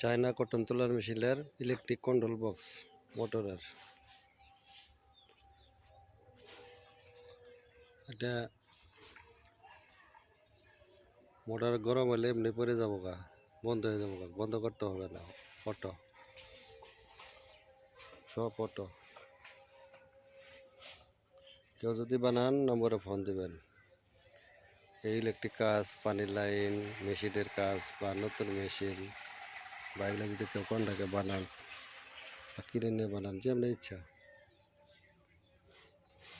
China cotton তোলার মেশিনের electric control box মোটরের এটা মোটর গরম হলে এমনি পরে যাব গা, বন্ধ হয়ে যাব গা, বন্ধ করতে হবে না অটো সব অটো কেউ যদি বানান, নম্বরে ফোন দিবেন। এই ইলেকট্রিক কাজ, পানির লাইন মেশিনের কাজ বা নতুন মেশিন বা এগুলো যদি কেউ কন্টাকে বানান বা কিনে নিয়ে বানান যেমনি ইচ্ছা।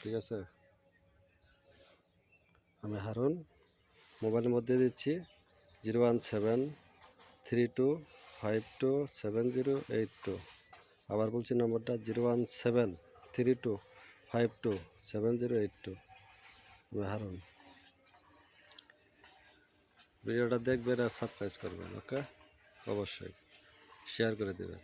ঠিক আছে? আমি হারুন, মোবাইলের মধ্যে দিচ্ছি, zero one seven three two five two seven zero eight two. আবার বলছি নম্বরটা, zero one seven three two five two seven zero eight two. আমি হারুন। ভিডিওটা দেখবেন আর সাবস্ক্রাইব করবেন, ওকে? অবশ্যই। শেয়ার করে দেবেন।